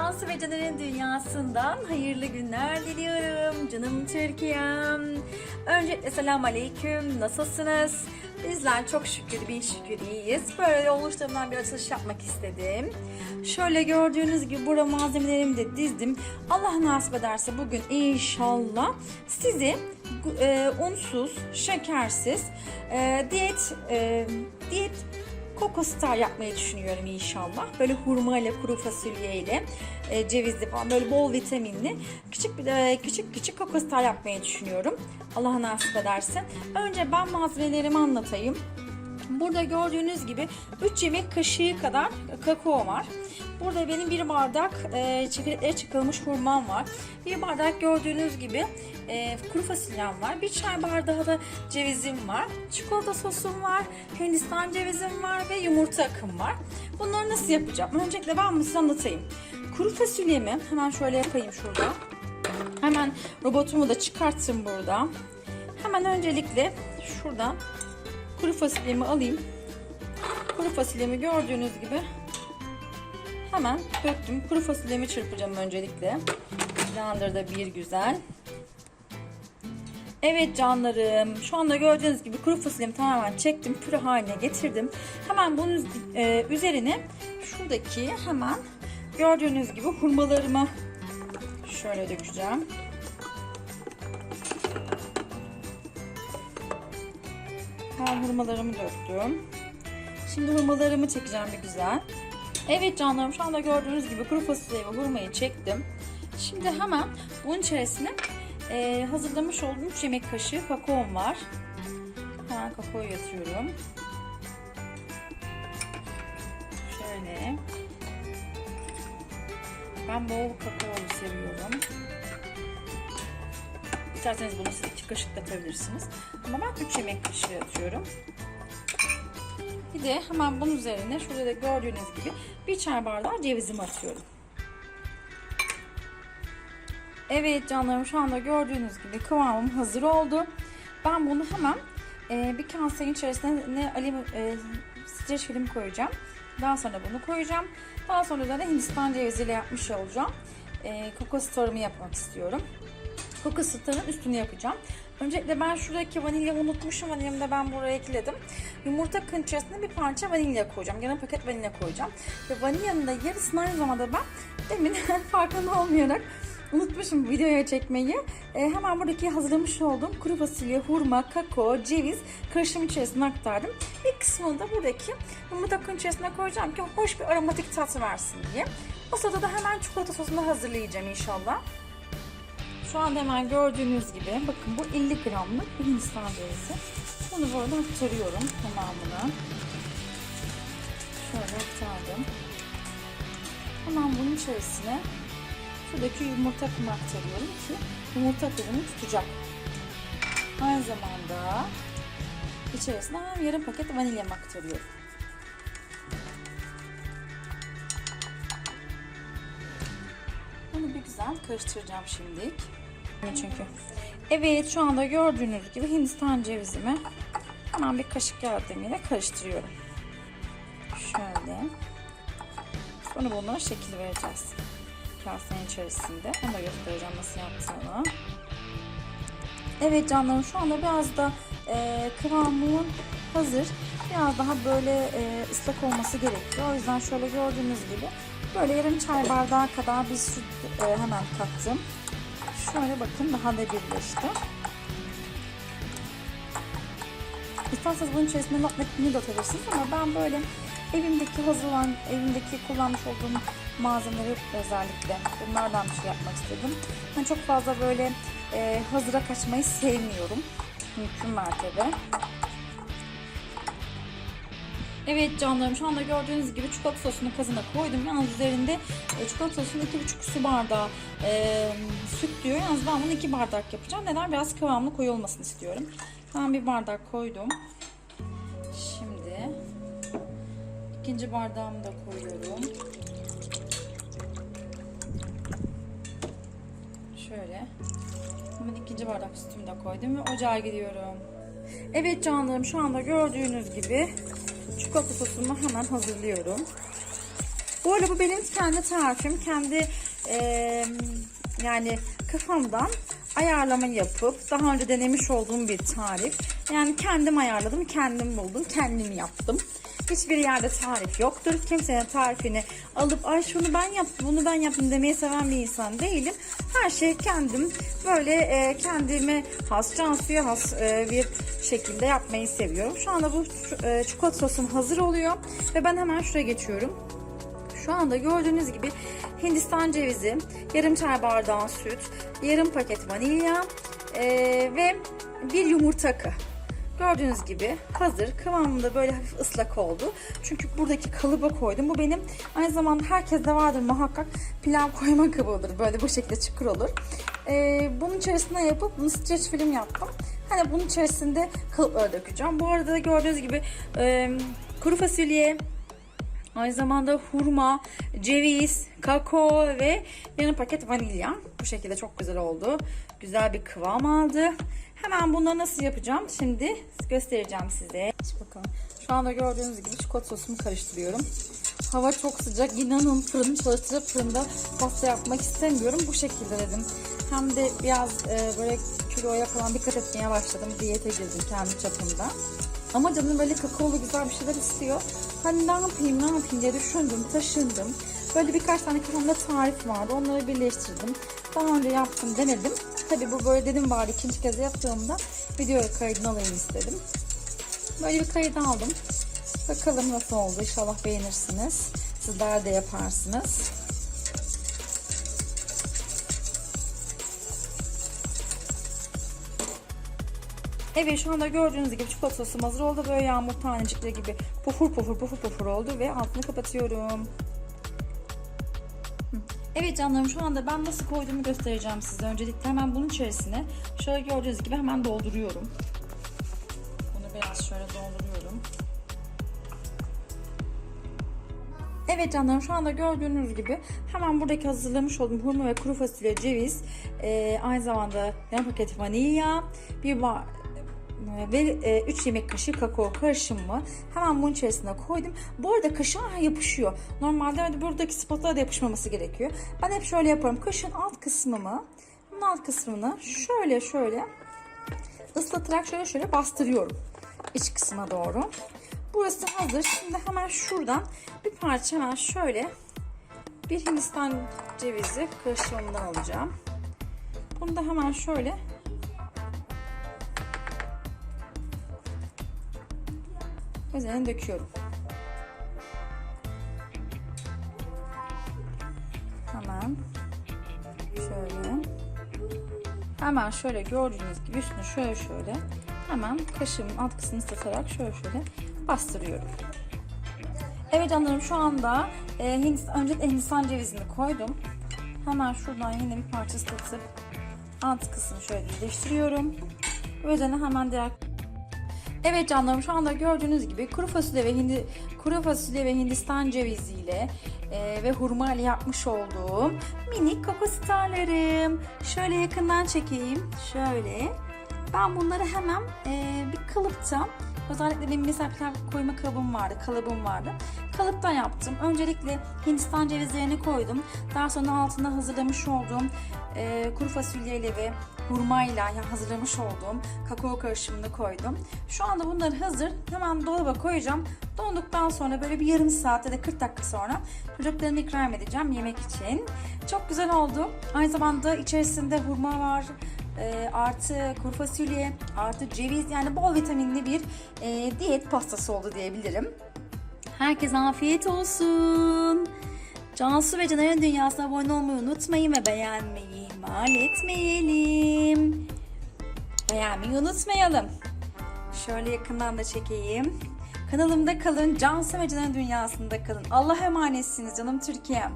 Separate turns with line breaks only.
Cansu ve Caner'in dünyasından hayırlı günler diliyorum. Canım Türkiye'm. Öncelikle selam aleyküm. Nasılsınız? Bizler çok şükür bir şükür iyiyiz. Böyle oluşturumdan bir açılış yapmak istedim. Şöyle gördüğünüz gibi burada malzemelerimi de dizdim. Allah nasip ederse bugün inşallah sizi e, unsuz, şekersiz, e, diyet e, diyet Coco Star yapmayı düşünüyorum inşallah. Böyle hurma ile kuru fasulye ile e, cevizli falan böyle bol vitaminli küçük bir e, küçük küçük Coco Star yapmayı düşünüyorum. Allah nasip ederse. Önce ben malzemelerimi anlatayım. Burada gördüğünüz gibi 3 yemek kaşığı kadar kakao var. Burada benim bir bardak e, çekirdeklere çıkılmış hurmam var. Bir bardak gördüğünüz gibi e, kuru fasulyem var. Bir çay bardağı da cevizim var. Çikolata sosum var. Hindistan cevizim var ve yumurta akım var. Bunları nasıl yapacağım? Öncelikle ben bunu size anlatayım. Kuru fasulyemi hemen şöyle yapayım şurada. Hemen robotumu da çıkarttım burada. Hemen öncelikle şuradan kuru fasulyemi alayım. Kuru fasulyemi gördüğünüz gibi hemen döktüm. Kuru fasulyemi çırpacağım öncelikle. Blender'da bir güzel. Evet canlarım. Şu anda gördüğünüz gibi kuru fasulyemi tamamen çektim. Püre haline getirdim. Hemen bunun e, üzerine şuradaki hemen gördüğünüz gibi hurmalarımı şöyle dökeceğim. Ben hurmalarımı döktüm. Şimdi hurmalarımı çekeceğim bir güzel. Evet canlarım şu anda gördüğünüz gibi kuru fasulyeyi ve hurmayı çektim. Şimdi hemen bunun içerisine e, hazırlamış olduğum 3 yemek kaşığı kakaom var. Hemen kakaoyu yatıyorum. Şöyle. Ben bol kakaolu seviyorum. İsterseniz bunu siz iki kaşık da atabilirsiniz. Ama ben 3 yemek kaşığı atıyorum. Bir de hemen bunun üzerine şurada da gördüğünüz gibi bir çay bardağı cevizimi atıyorum. Evet canlarım şu anda gördüğünüz gibi kıvamım hazır oldu. Ben bunu hemen e, bir kasenin içerisine ne alim, e, streç film koyacağım. Daha sonra bunu koyacağım. Daha sonra da Hindistan ceviziyle yapmış olacağım. E, kokos storumu yapmak istiyorum. Kokos starın üstünü yapacağım. Öncelikle ben şuradaki vanilyamı unutmuşum. Vanilyamı da ben buraya ekledim. Yumurta kın içerisine bir parça vanilya koyacağım. Yarım paket vanilya koyacağım. Ve vanilyanın da yarısını aynı zamanda ben demin farkında olmayarak unutmuşum videoya çekmeyi. E, hemen buradaki hazırlamış olduğum kuru fasulye, hurma, kakao, ceviz karışım içerisine aktardım. Bir kısmını da buradaki yumurta kın içerisine koyacağım ki hoş bir aromatik tat versin diye. O sırada da hemen çikolata sosunu hazırlayacağım inşallah. Şu anda hemen gördüğünüz gibi bakın bu 50 gramlık bir Hindistan cevizi. Bunu böyle aktarıyorum tamamını. Şöyle aktardım. Hemen bunun içerisine şuradaki yumurta akımı aktarıyorum ki yumurta akımını tutacak. Aynı zamanda içerisine yarım paket vanilyamı aktarıyorum. Bunu bir güzel karıştıracağım şimdilik. Çünkü. Evet şu anda gördüğünüz gibi Hindistan cevizimi hemen bir kaşık yardımıyla karıştırıyorum. Şöyle. Sonra bunlara şekil vereceğiz. Kasenin içerisinde. Onu da göstereceğim nasıl yaptığını. Evet canlarım şu anda biraz da e, kıvamının hazır. Biraz daha böyle e, ıslak olması gerekiyor. O yüzden şöyle gördüğünüz gibi böyle yarım çay bardağı kadar bir süt e, hemen kattım. Şöyle bakın daha da birleşti. İsterseniz bunun içerisine not metnini de atabilirsiniz ama ben böyle evimdeki hazır olan, evimdeki kullanmış olduğum malzemeleri özellikle bunlardan bir şey yapmak istedim. Ben çok fazla böyle e, hazıra kaçmayı sevmiyorum. Mümkün mertebe. Evet canlarım şu anda gördüğünüz gibi çikolata sosunu kazana koydum. Yalnız üzerinde e, çikolata sosunun 2,5 su bardağı e, süt diyor. Yalnız ben bunu 2 bardak yapacağım. Neden? Biraz kıvamlı koyu olmasını istiyorum. Ben bir bardak koydum. Şimdi ikinci bardağımı da koyuyorum. Şöyle. Hemen ikinci bardak sütümü de koydum ve ocağa gidiyorum. Evet canlarım şu anda gördüğünüz gibi çikolata sosumu hemen hazırlıyorum. Bu arada bu benim kendi tarifim. Kendi eee, yani kafamdan ayarlama yapıp daha önce denemiş olduğum bir tarif. Yani kendim ayarladım, kendim buldum, kendim yaptım. Hiçbir yerde tarif yoktur. Kimsenin tarifini alıp ay şunu ben yaptım, bunu ben yaptım demeyi seven bir insan değilim. Her şey kendim böyle e, kendime has, Cansu'ya has e, bir şekilde yapmayı seviyorum. Şu anda bu e, çikolata sosum hazır oluyor ve ben hemen şuraya geçiyorum. Şu anda gördüğünüz gibi Hindistan cevizi, yarım çay bardağı süt, yarım paket vanilya eee, ve bir yumurta. Gördüğünüz gibi hazır. Kıvamında böyle hafif ıslak oldu. Çünkü buradaki kalıba koydum. Bu benim aynı zamanda herkeste vardır muhakkak pilav koyma kabıdır. Böyle bu şekilde çukur olur. Eee, bunun içerisine yapıp bunu streç film yaptım. Hani bunun içerisinde kalıpları dökeceğim. Bu arada da gördüğünüz gibi eee, kuru fasulye, Aynı zamanda hurma, ceviz, kakao ve yarım paket vanilya. Bu şekilde çok güzel oldu. Güzel bir kıvam aldı. Hemen bunları nasıl yapacağım? Şimdi göstereceğim size. Şimdi bakalım. Şu anda gördüğünüz gibi çikolata sosumu karıştırıyorum. Hava çok sıcak. İnanın fırını çalıştırıp fırında pasta yapmak istemiyorum. Bu şekilde dedim. Hem de biraz e, böyle kiloya falan dikkat etmeye başladım. Diyete girdim kendi çapımda. Ama canım böyle kakaolu güzel bir şeyler istiyor. Hani ne yapayım ne yapayım diye düşündüm, taşındım. Böyle birkaç tane kafamda tarif vardı. Onları birleştirdim. Daha önce yaptım, denedim. Tabi bu böyle dedim bari ikinci kez yaptığımda video kaydını alayım istedim. Böyle bir kayıt aldım. Bakalım nasıl oldu. İnşallah beğenirsiniz. Sizler de yaparsınız. Evet şu anda gördüğünüz gibi çikolata sosum hazır oldu. Böyle yağmur tanecikleri gibi pufur pufur pufur pufur oldu ve altını kapatıyorum. Evet canlarım şu anda ben nasıl koyduğumu göstereceğim size. Öncelikle hemen bunun içerisine şöyle gördüğünüz gibi hemen dolduruyorum. Bunu biraz şöyle dolduruyorum. Evet canlarım şu anda gördüğünüz gibi hemen buradaki hazırlamış olduğum hurma ve kuru fasulye, ceviz, e, aynı zamanda yarım paket vanilya, bir bar, ve 3 yemek kaşığı kakao karışımı hemen bunun içerisine koydum. Bu arada kaşığa yapışıyor. Normalde hani buradaki spatula da yapışmaması gerekiyor. Ben hep şöyle yaparım. Kaşığın alt kısmımı, bunun alt kısmını şöyle şöyle ıslatarak şöyle şöyle bastırıyorum. iç kısma doğru. Burası hazır. Şimdi hemen şuradan bir parça hemen şöyle bir Hindistan cevizi karışımından alacağım. Bunu da hemen şöyle üzerine döküyorum. Hemen şöyle hemen şöyle gördüğünüz gibi üstüne şöyle şöyle hemen kaşığımın alt kısmını ıslatarak şöyle şöyle bastırıyorum. Evet canlarım şu anda e, önce Hindistan cevizini koydum. Hemen şuradan yine bir parça ıslatıp alt kısmını şöyle birleştiriyorum. Ve hemen diğer Evet canlarım şu anda gördüğünüz gibi kuru fasulye ve hindi kuru fasulye ve Hindistan ceviziyle e, ve hurma ile yapmış olduğum minik koko starlarım. Şöyle yakından çekeyim. Şöyle. Ben bunları hemen e, bir kalıpta özellikle benim mesela pilav koyma kabım vardı, kalıbım vardı. Kalıptan yaptım. Öncelikle Hindistan cevizlerini koydum. Daha sonra altına hazırlamış olduğum e, kuru fasulyeyle ve hurmayla hazırlamış olduğum kakao karışımını koydum. Şu anda bunlar hazır. Hemen dolaba koyacağım. Donduktan sonra böyle bir yarım saat ya da 40 dakika sonra çocuklarıma ikram edeceğim yemek için. Çok güzel oldu. Aynı zamanda içerisinde hurma var, e, artı kuru fasulye, artı ceviz yani bol vitaminli bir e, diyet pastası oldu diyebilirim. Herkese afiyet olsun. Cansu ve Caner'in dünyasına abone olmayı unutmayın ve beğenmeyi ihmal etmeyelim. Beğenmeyi unutmayalım. Şöyle yakından da çekeyim. Kanalımda kalın. Cansu ve Caner'in dünyasında kalın. Allah emanetsiniz canım Türkiye'm.